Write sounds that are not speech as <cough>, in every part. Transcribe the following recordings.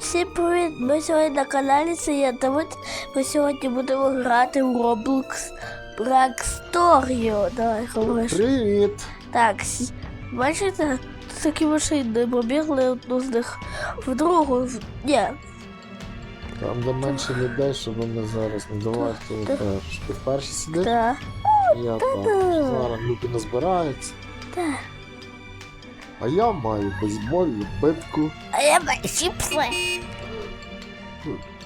Всім привіт! Ми сьогодні на каналі Сія Давид. Ми сьогодні будемо грати в Roblox Браксторіо. Давай говориш. Привіт! Так, бачите, тут такі машини побігли одну з них в другу. в- Ні, Там де менше людей, щоб вони зараз не давайте Так. перш. Ти перший сидиш? та, Я так. Зараз люди не збираються. А я маю бейсбольну битку. А я маю чіпси.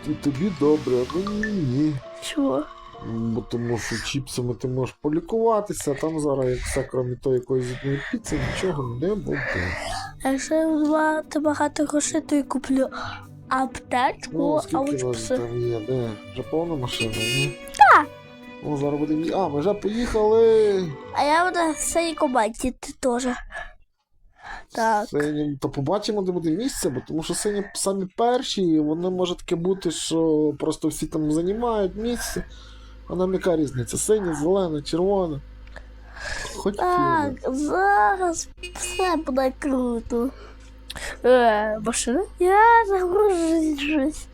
І тобі добре, а мені ні. Чого? Бо тому що чіпсами ти можеш полікуватися, а там зараз, як все, крім тої якоїсь одної піци, нічого не буде. Якщо я мати багато грошей, то я куплю аптечку, Ну, а скільки от нас чіпси. там є, де? Вже повна машина, ні? Так. Ну, зараз будемо. А, ми вже поїхали. А я буду в цій команді, ти теж. Так. Сині, то побачимо, де буде місце, бо тому що сині самі перші, і воно може таке бути, що просто всі там займають місце. А нам яка різниця? Синє, зелене, червоне. Хоч Так, зараз все буде круто. Е, машина? Я загружусь.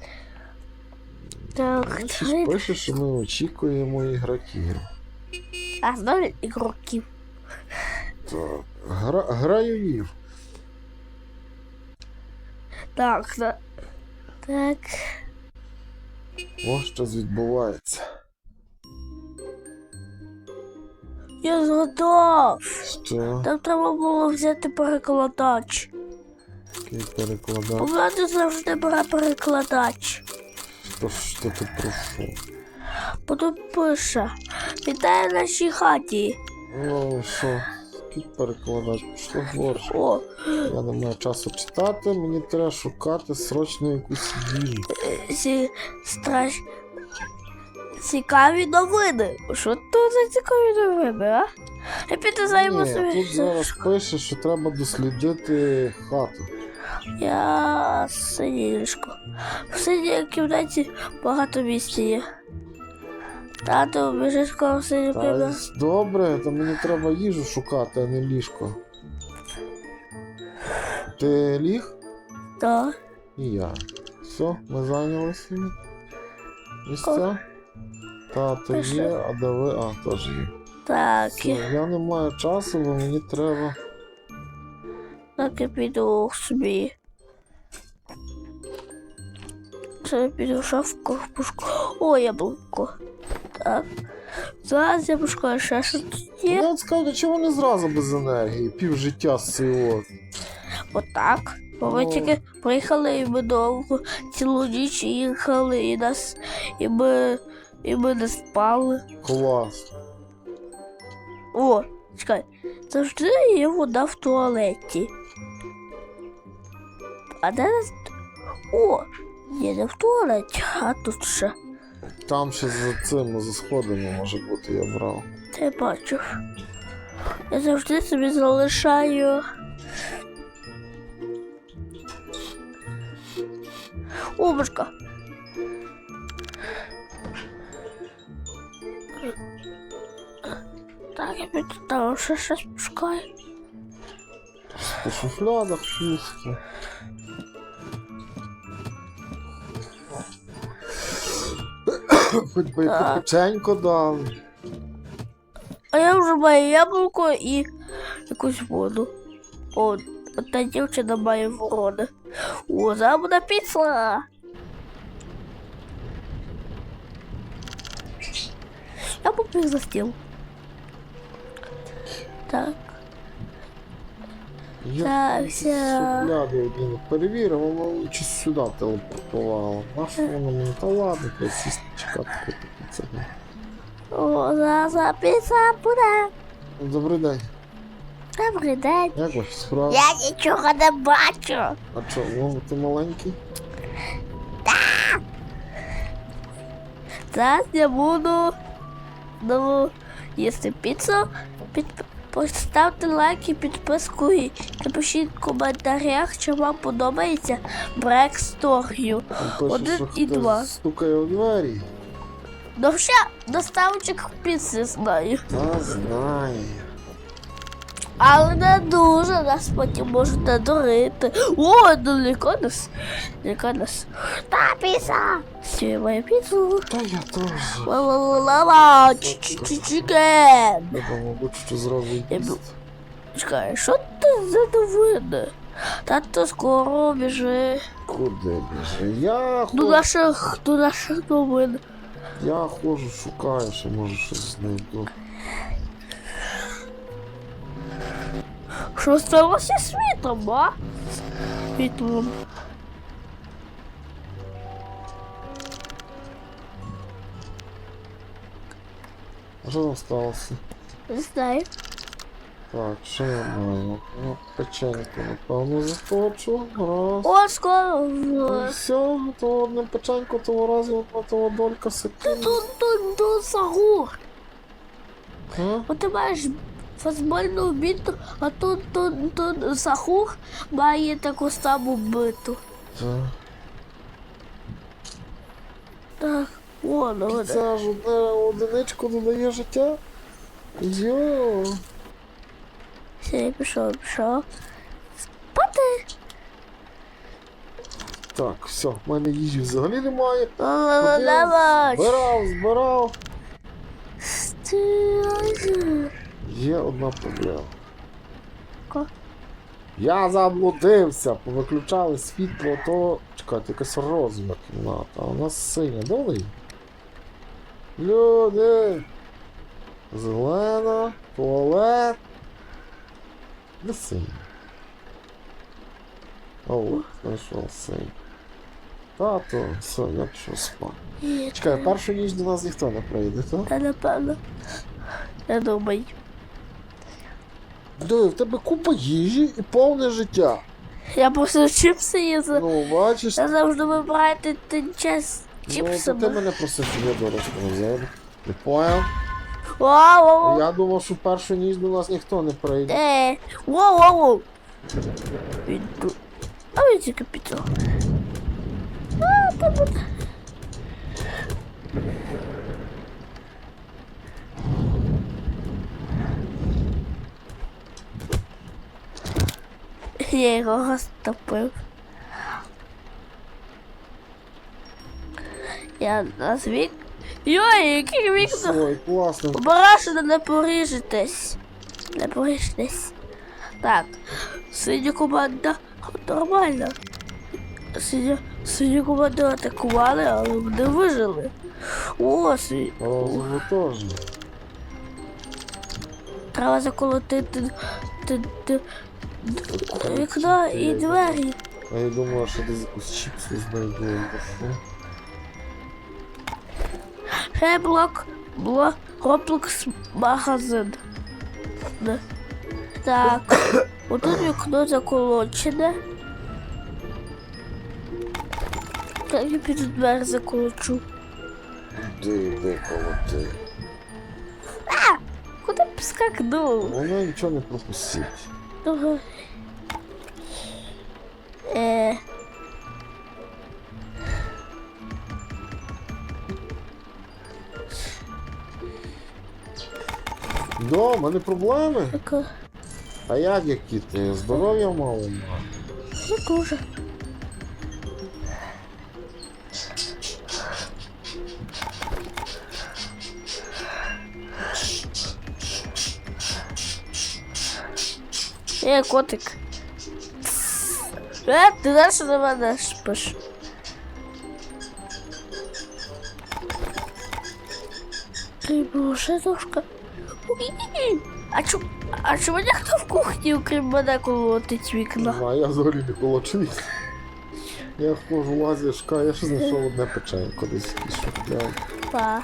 Так, три- пише, що ми очікуємо ігроків. а знову ігроків. Так, гра, граю Так, так. Так. Ось щось відбувається. Я згадав. Що? Там треба було взяти перекладач. Який У перекладав? мене завжди бере перекладач. Що, що ти пройшов? Потім пише. Вітаю нашій хаті. Ну, що? Який перекладач? Пішло борщ. О, Я не маю часу читати, мені треба шукати срочно якусь їжу. ці страш... Цікаві новини. Що тут за цікаві новини, а? Я піду займу Ні, собі. тут зараз пише, що треба дослідити хату. Я синішко. В синій кімнаті багато місця є. Тато, біжи скоро в синю Та добре, то мені треба їжу шукати, а не ліжко. Ти ліг? Так. І я. Все, ми зайнялися. Місця? Тато є, а де ви? А, теж є. Так, Все, я, не маю часу, бо мені треба. так я піду собі. Це я піду в пушку. О, яблуко. Так. Зараз я пошукаю ще що тут є. От скажу, чого не зразу без енергії? Пів життя з цього. Отак. Бо ми Ну. тільки приїхали і ми довго цілу ніч їхали, і нас, і ми, і ми не спали. Клас. О, чекай, завжди є вода в туалеті. А де нас? О, є не в туалеті, а тут ще. Там ще за цим, за сходами може бути, я брав. Ти бачив. Я завжди собі залишаю. Обушка. Так, я піду там ще щось пошукаю. По шуфлядах пусто. Хоч би яку Так. печеньку дали. А я вже маю яблуко і якусь воду. О, та дівчина має ворони. О, зараз буде піца. Я побіг за стіл. Так. Я Так, все. шуфляди одні перевірив, воно щось сюди телепортувало. Наш воно мені та ладно, треба сісти чекати, поки це. О, зараз піца буде. Добрий день. Добрий день. Як ваші справи? Я нічого не бачу. А що, ну ти маленький? Зараз я буду ну, їсти піцу. Під... Поставте лайк і підписку і напишіть в коментарях, чи вам подобається Брексторію. Там пише, Один і два. стукає у двері. Ну ще доставчик піци знаю. Та знає. Але не дуже нас потім можуть надурити. О, далеко нас. Далеко нас. Та піца! Все, моя піцу. Та я теж. Ла-ла-ла-ла, чікен. Треба, мабуть, що зразу Я їсти. Чекай, що ти за новини? Тато скоро біжи. Куди біже? Я До наших, до наших новин. я ходжу, шукаю, що може щось знайду. Що сталося світом, а? Світлом. А що там сталося? Не знаю. Так, що я маю? Ну, печеньку, напевно, захочу. Раз. О, скоро. Ну, все, то одне печенько того разу, одна того долька секунд. Тут, тут, тут сагур. А? Бо ти маєш футбольну біту, а тут, тут, тут сахур має таку саму биту. Так. Так, о, ну. Це ж одне одиничку додає життя. Йо. Все, я пішов, пішов. Спати. Так, все, в мене їжі взагалі немає. Ла-ла-ла-ла. Збирав, збирав. Стилайзер. Є одна проблема. Ко? Я заблудився, повиключали світло, то. Чекайте, якась розова кімната, а у нас синя, вони? Люди! Зелена, туалет. Де синя? О, знайшов синій. Тато, все, я пішов спати. Чекай, першу ніч до нас ніхто не прийде, так? Та напевно. Я думаю. Диви, в тебе купа їжі і повне життя. Я просто чіпси їздив. Ну, бачиш, Я завжди вибираю ти час ну, то ти мене просив, я дорожку взяв. Не поняв? Вау, вау, Я думав, що першу ніч до нас ніхто не прийде. Е, воу, воу, воу. Він тут. А він тільки піцу. А, та буде. Я його розтопив. Я на вік. Йой, який вікно. Ой, класно. Обережно не поріжетесь. Не поріжтесь. Так, синя команда нормально. Синя, синя команда атакували, але вони вижили. О, синя. Треба заколотити вікно і двері. А я думав, що десь якусь чіпси знайду. або. Ще блок, блок, комплекс магазин. Так, <coughs> отут вікно заколочене. Так, я піду двері заколочу. Де, де колоти? Куди б скакнув? Вона нічого не пропустить. Ага. Е, Да, в мене проблеми. така, А як які ти? Здоров'я мало не дуже. Е, котик. Е, ти знаєш, що на мене шпиш? Ти боже, дошка. А чому, а чому ніхто в кухні, окрім мене, колотить вікна? знаю, я взагалі не колочу. Я ходжу, шукаю, я ще знайшов одне печенько десь пішов. Так,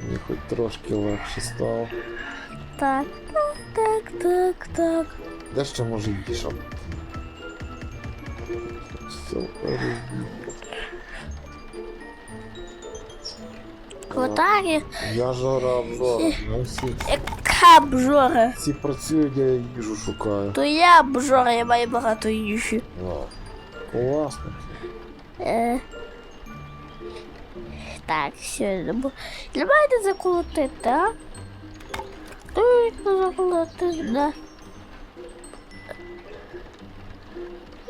Мені хоч трошки легше стало. так, так, так, так. Де ще може? Все, перебіг. Отак, Я жара обжора. Ну, всі, яка бжора. всі працюють, я їжу шукаю. То я бжора, я маю багато їжі. А, класно. Е. Так, все, не бу- Давайте заколотити, а? Давайте заколотити, да.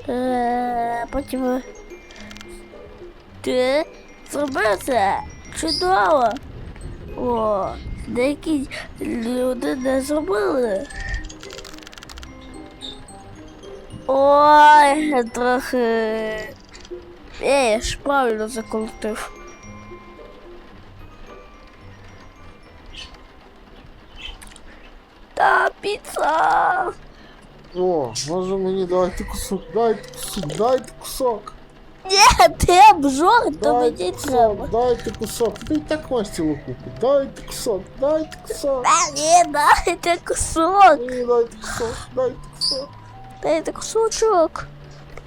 Е, потім. Ти зробив це чудово. О, деякі люди не зробили. Ой, трохи. Е, я ж правильно закрутив. Та піца. О, може мені дайте кусок, дайте кусок, дайте кусок. Ні, ти обжор, то Дайте мені кусок, треба. дайте кусок. Ти і так маєш цілу купу. Дайте кусок, дайте кусок. А, ні, дайте кусок. Мені дайте кусок, дайте кусок. Дайте кусочок.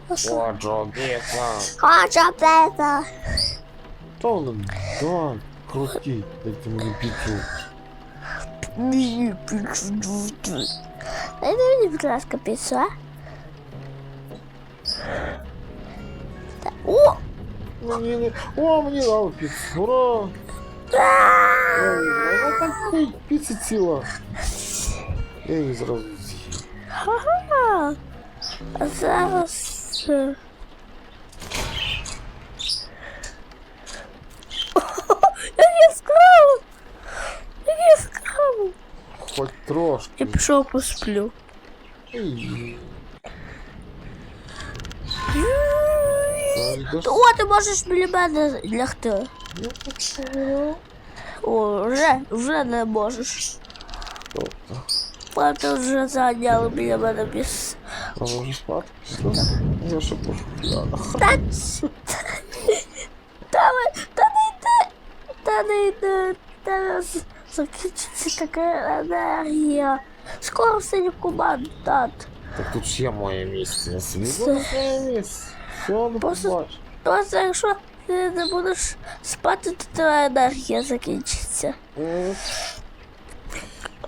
Прошу. Оджо, піца. Хочу піца. Та вони, давай, круті, дайте мені піцу. Мені піцу дуже. Дайте мені, будь ласка, піцу, а? Та- О! Мені не... О, мені дали піцу, ура! Ой, вона там стоїть, піца ціла. Я її зразу з'їм. Ха-ха. А зараз... е, Хоч трошки. Я пішов посплю. Ой, йдеш? О, ти можеш біля мене лягти. Я так сказав. О, вже, вже не можеш. Тобто, Пати вже зайняли біля мене місце. а може спати пішла? Я ще по шухлядах. Та, та, ви- та не йде, та не йде, та з- Закінчиться така енергія. Скоро синю команду дати. Так тут є моє місце, Це-. Все, Просто- Просто якщо ти не будеш спати, то твоя енергія закінчиться.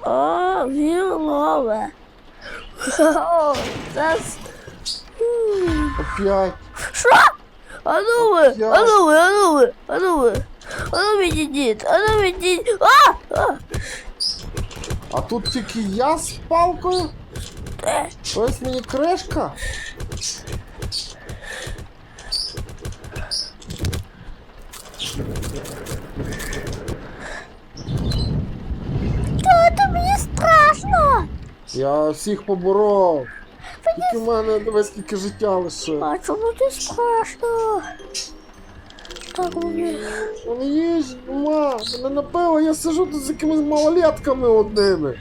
О, вілове. О, Зараз. Опять. Що? А ну ви, а ну ви, а ну ви, а ну ви. А ну відійдіть, а ну відійдіть. А! А! А тут тільки я з палкою. Е, Ось мені кришка. Та мені страшно. Я всіх поборов. Тільки в мене дивись, скільки життя лише. А чому ти страшно? Так мені. Мене їжі нема, мене напило, я сижу тут з якимись малолетками одними.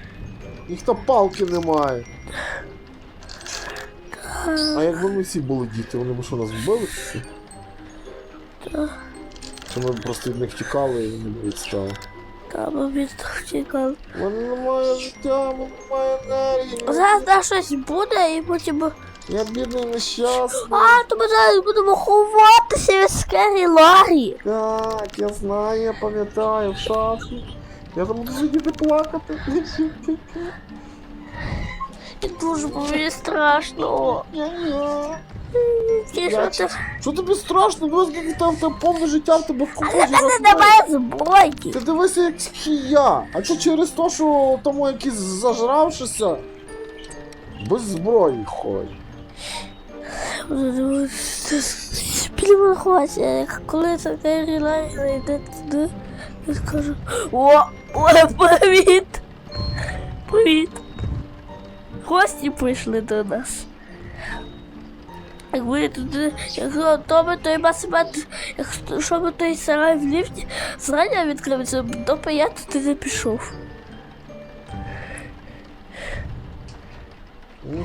Ніхто палки немає. А якби ми всі були діти, вони б що нас вбили? всі? Чи ми б просто від них тікали і вони б відстали? Та мені втікав. У мене немає життя, в немає енергії. Зараз щось буде і потім. Я бідний нещасний. А, то ми зараз будемо ховатися від Скері Ларі. Так, я знаю, я пам'ятаю, в шафі. Я там буду сидіти плакати. І дуже мені страшно. Що ти? Що тобі страшно? Дивись, як там там повне життя в тебе в Але кухні. в мене немає. Ти дивися, як я. А що через те, що тому якийсь зажравшися без зброї ходить. Підемо ховатися, коли Скері Ларі йде туди, я скажу. О, о, привіт! Привіт! Гості прийшли до нас. Якби туди, якщо то би той басмет, якщо би той сарай в ліфті зрання відкрився, то я туди не пішов.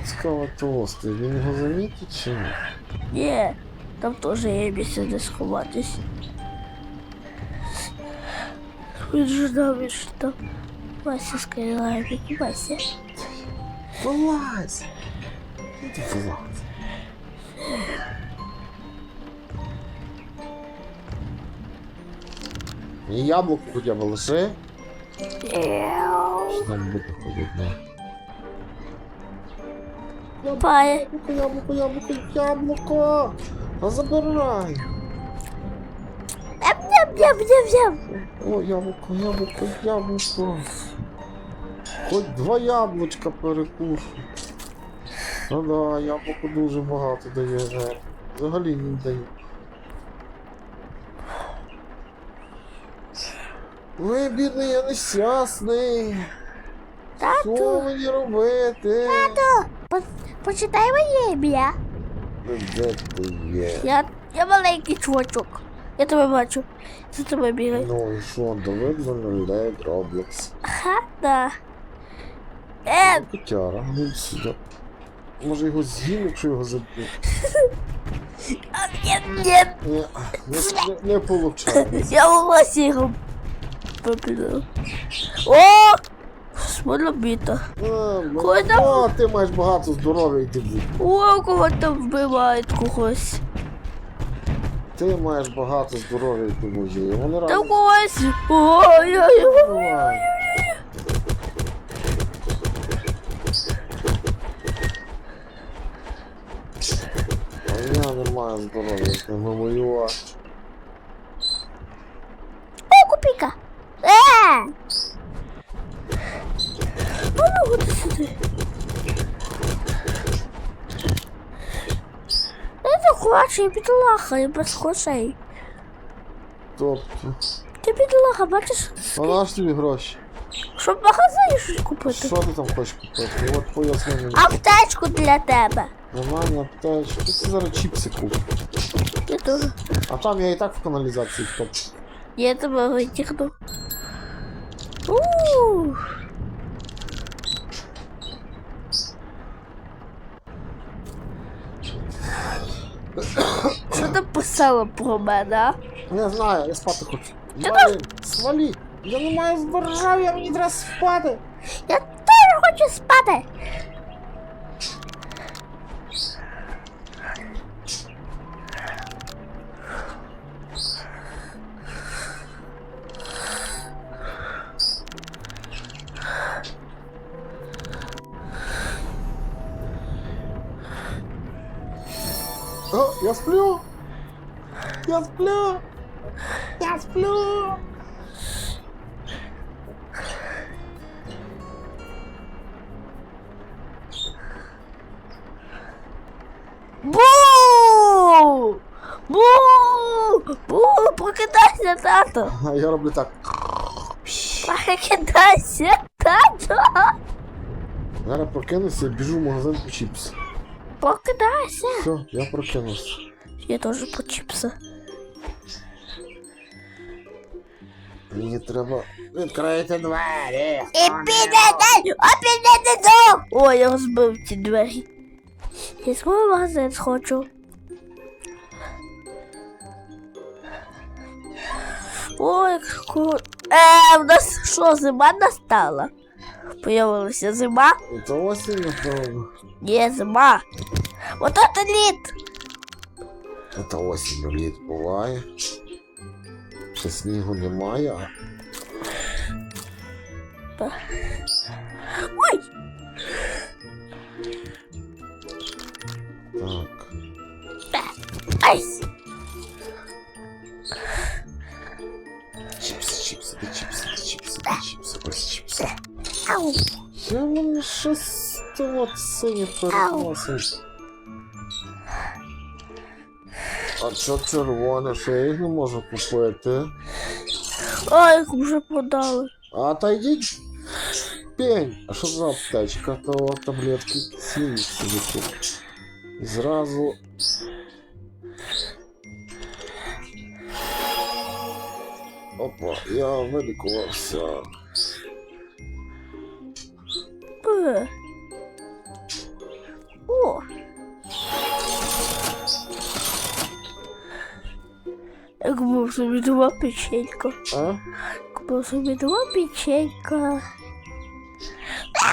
Цікаво толстий. Він його замітить чи ні? Ні, там теж є місце де сховатись. Він же знав, що там. Вася скайла, Вася. Вилазь! Іди вилазь. Мені яблуко хоча б лише. Що там буде ходити? Пає. Яблуко, яблуко, яблуко, яблуко! А забирай! Ням-ням-ням-ням-ням. О, яблуко, яблуко, яблуко. Хоч два яблучка перекушу. Ну да, яблуко дуже багато дає енергії. Взагалі не дає. Ой, бідний, я нещасний. Що Тату, мені робити? по- почитай моє ім'я. Ну, Де ти є? Я, я маленький чувачок. Я тебе бачу. За тебе бігаю. Ну і що, Давид зануляє Roblox. Ха, да. Е, Котяра, ну сюди. Може його з'їм, якщо його заб'ють? а, ні, ні. Ні, не, не, не получається. Я у вас його попіду. О! Смоля біта. А, ну, там? О, ти маєш багато здоров'я і ти будь. О, кого там вбивають когось. Ти маєш багато здоров'я і ти будь. І Вони Там разом когось. Ой-ой-ой. вбивають. А я не маю здоров'я, ти не воювати. О, купіка. Е! А ну, ходи сюди. Хочу, я підлаха, я без грошей. Тобто, Ти підлаха, бачиш? а наш тобі гроші? Щоб в магазині щось купити. Що ти там хочеш купити? От поясни мені. Аптечку для тебе. Нормально, що ти зараз чіпси купиш? Я тоже. А там я і так в каналізації втоп. Я тебе витягну. Ууу. Що ти писала про мене. Не знаю, я спати хочу. Ти Свали, свали. Я не маю здоров'я, мені треба спати. Я теж хочу спати. Бу! Прокидайся, тато! А я роблю так. Прокидайся, тато! Зараз прокинуся і біжу в магазин по чіпси. Прокидайся! Все, я прокинувся. Я тоже по чипсы. Мені треба відкрити двері. І піде опять дом! Ой, я розбив ці двері. Я свій магазин схочу. Ой, ку... Е, в нас що, зима настала? Появилася зима? Це осінь, напевно. Є зима. Вот это лід. Це осінь літ буває. Ще снігу немає, а Ой, так. ай. мене щось то от сині переносить. А що червоне, що я їх не можу купити? Ой, їх вже продали. А та йдіть. Пень. А що за аптечка? То от таблетки сіні собі. І зразу. Опа, я вилікувався. Е. О. Я купив собі два печенька. А? Купив собі два печенька.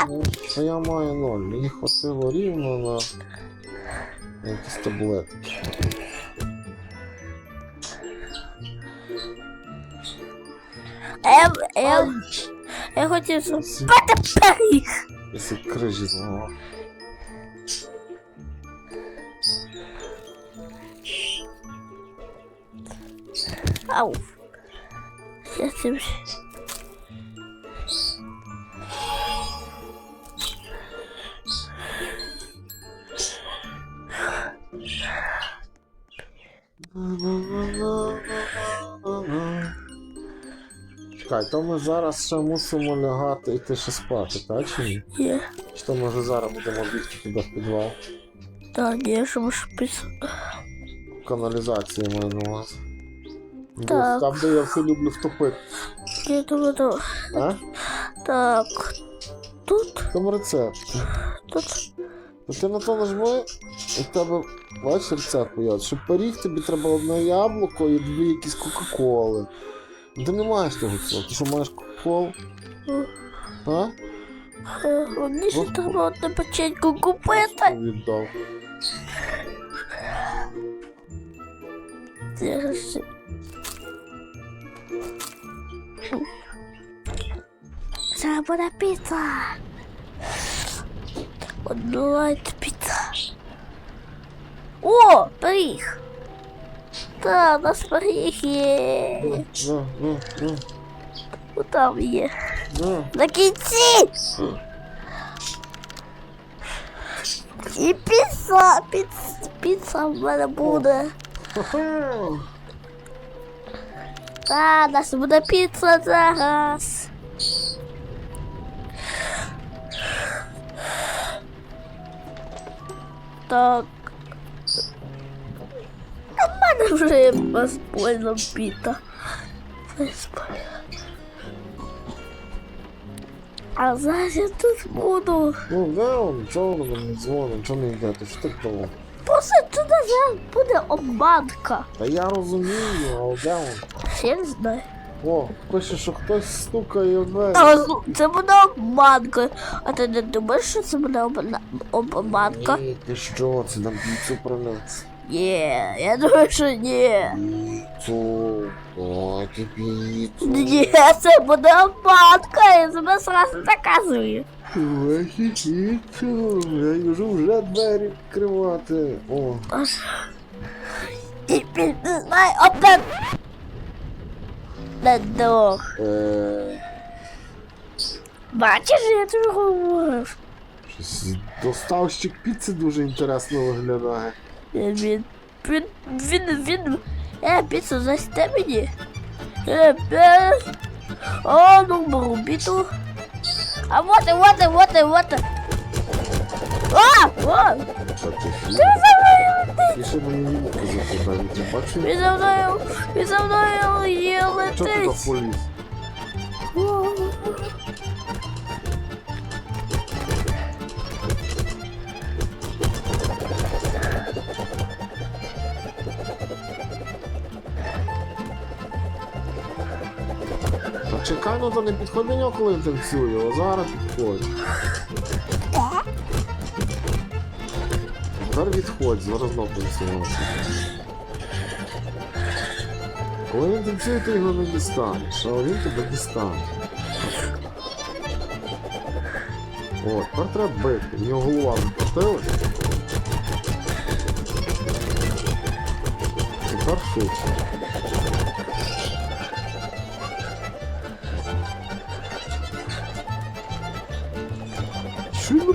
Ну, то я маю ноль. Мені хватило рівно на якісь таблетки. Ем, ем, я хотів спати пиріг. Esse crujizão. Né? Au. Já temos. Oh, Чекай, то ми зараз ще мусимо лягати і ти ще спати, так чи ні? Ні. Чи то може зараз будемо бігти туди в підвал? Та ні, щоб шпиц. Каналізації маю на увазі. Бо Так. Там, де я все люблю втопити. Я думаю, то... А? Так. Тут, Там рецепт. тут. То ти на то нажми, і в тебе бачиш рецепт появиться. Щоб пиріг тобі треба одне яблуко і дві якісь Кока-Коли. Ну, Ти не маєш того всього. Ти що маєш Кока-Колу? А? Е, Мені ще треба одне печеньку купити. Віддав. Зараз. ще. Це буде піца. Онлайт піца. О, пиріг. Та, у нас пиріг є. На, на, на, О, там є. на. На кінці. І піца, піца, піца в мене буде. Ха-ха. Та, у нас буде піца зараз. Так. А в мене вже є безпольна піта. Безпольна. А зараз я тут буду. Ну, де он? Не дзвонить? Чого не йде? Що так того? Просто туди зараз буде обманка. Та я розумію, але де он? Я не знаю. О, пише, що хтось стукає в двері. А, ну, Це буде обманка. А ти не думаєш, що це буде обманка? Ні, ти що, це нам піцу принес. Ні, я думаю, дайте піцу. Ні, це буде обманка, я зразу заказую. Давайте піцу. Я можу вже двері відкривати. О, І підзнай один. Не дух. е, Бачиш, я тобі говорю. щось доставщик піци дуже інтересно виглядає. Він, він, він, він, він, е, піцу засте мені. Е, е, о, ну, беру. А вот і, вот і, вот і, вот. А, о, ти? за мною летить. Він за мною, він за мною є Що ти чекай, ну то не підходь до нього, коли він танцює, а зараз підходь. Зараз відходь, зараз знов танцювати. Коли він танцює, ти його не дістанеш, а він тебе дістане. О, тепер треба бити, в нього голова закрутилась. Тепер швидше.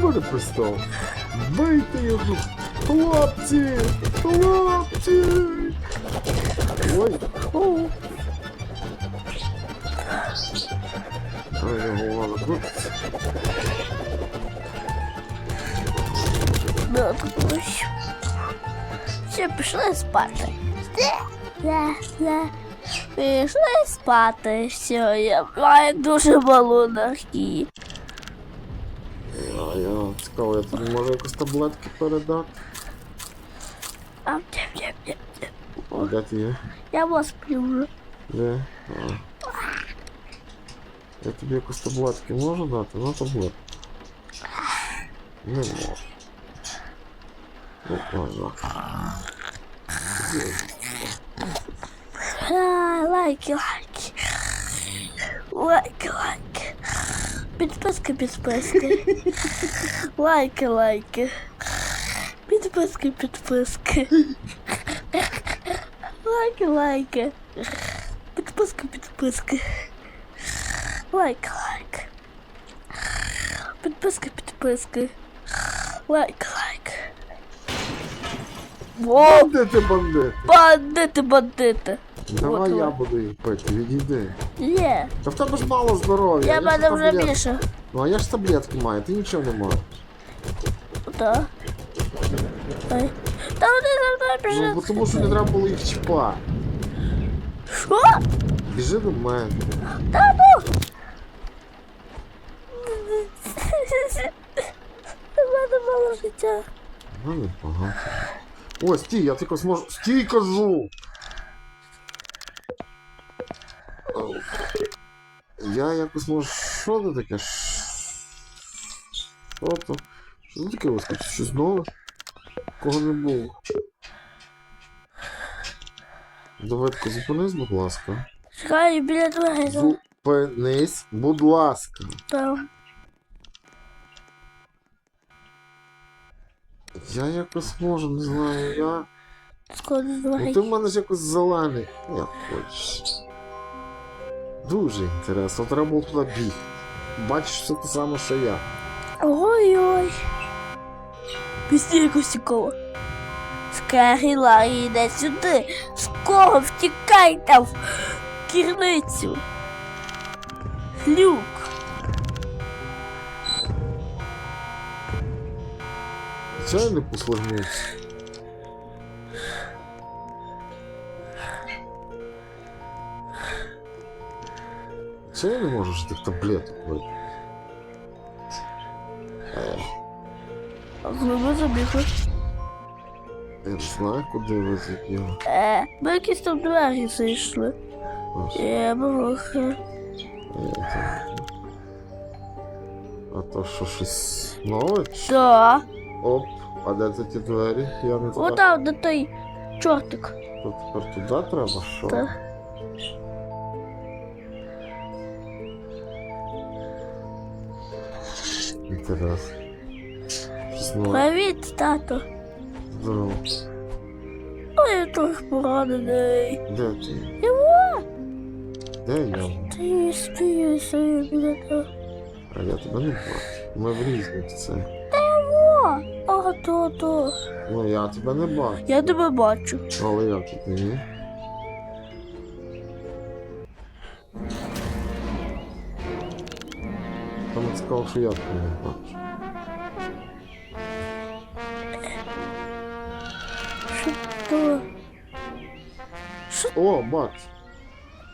Мене пристав? Бийте його! Хлопці! Хлопці! Ой! О! Ой, голова закрутиться. Так ось. Все, пішли спати. Да, да. Пішли спати. Все, я маю дуже малу нахі. А я цікаво, я тобі можу якось таблетки передати. А, ням, ням, ням, ням. О, Де ти є? Я вас сплю вже. Де? А. Я тобі якось таблетки можу дати? На таблетку. Не можу. Ну, ладно. А, лайки, лайки. Лайки, лайки. Підписки, підписки. Лайки, лайки. Підписки, підписки. Лайки, лайки. Підписки, підписки. Лайки, лайки. Підписки, підписки. Лайк, лайк. О, Бандити, бандити. бандити, бандити. Давай От, я от. буду їх пити, відійди. Є. Та в тебе ж мало здоров'я. Я ж мене вже таблетки. більше. Ну а я ж таблетки маю, ти нічого не маєш. Так. Ай. Та вони за мною Ну, біжать. бо тому що не треба було їх чіпати. Що? Біжи до мене. Та ну! У мене мало життя. Ну, непогано. О, стій, я тільки зможу. Стій, кажу! Я якось можу. Що це таке? Що то? Що це таке вискочить? Щось нове? Кого не було? Давидко, зупинись, будь ласка. Чекай, біля дверей. Зупинись, будь ласка. Там. Я якось можу, не знаю, я. Скоро Ну ти в мене ж якось зелений. Як хочеш. Дуже інтересно. Треба було туди бігти. Бачиш все те саме, що я. Ой-ой. Пісні якось цікаво. Скарі Ларі, йде сюди. Скоро втікай там в кірницю. Люк. Це я я не можу ж тих таблеток випити. Е, коли ми забігли? Я не знаю, куди ви забігли. Е, ми якісь там двері зайшли. Я бабуха. е. А то що щось нове? Да. Оп, а де це ті двері? Я не туди. Отам, де той чортик. То тепер туди треба? Що? Так. Щось. Привіт, тато. Здорово. Ой, я трохи поранений. Де ти? Його, Де я? ти спієшся біля того. А я тебе не бачу. Ми в різних це. О, а то, то. Ну я тебе не бачу. Я тебе бачу. Але я тут ні. Цікаво, що я бачу. Що? О, бач!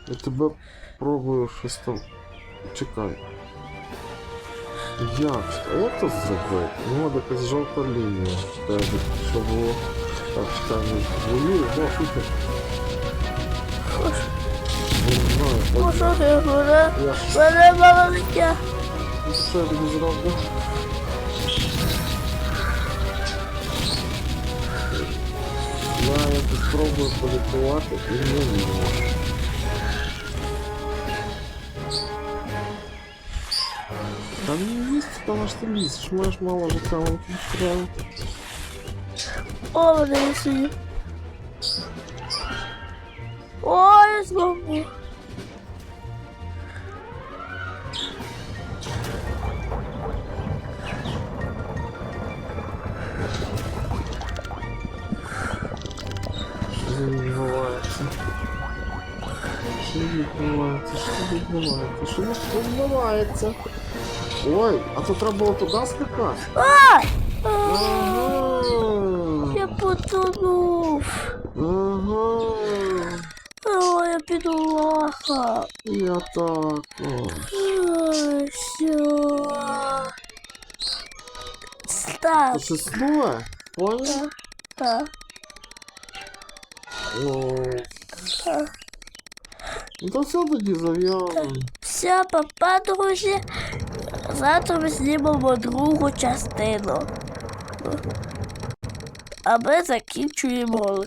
Я тебе пробую щось там. Чекай. Як? А як зробити? Ну, якась жовта лінія. в Тебе, що було. Так, чекай, не воюю, да, слухай. Не знаю, Ну я ж Мене мало життя. Все не зроблю. Я якось спробую полікувати і не можу. Та не лізь, там аж ти лізеш, маєш мало життя, вам тут треба. О, мене є сидів. Що відбувається? Що відбувається? Що відбувається? Ой, а то треба було туди скакати? А! Ага. Я потонув. Ага. О, я підлаха. Я так. О. Ой, Все. Це Став. щось нове? Понял? Так. Ну, так. Ну то все тоді зав'язано. Все, папа, друзі. Завтра ми знімемо другу частину. А ми закінчуємо.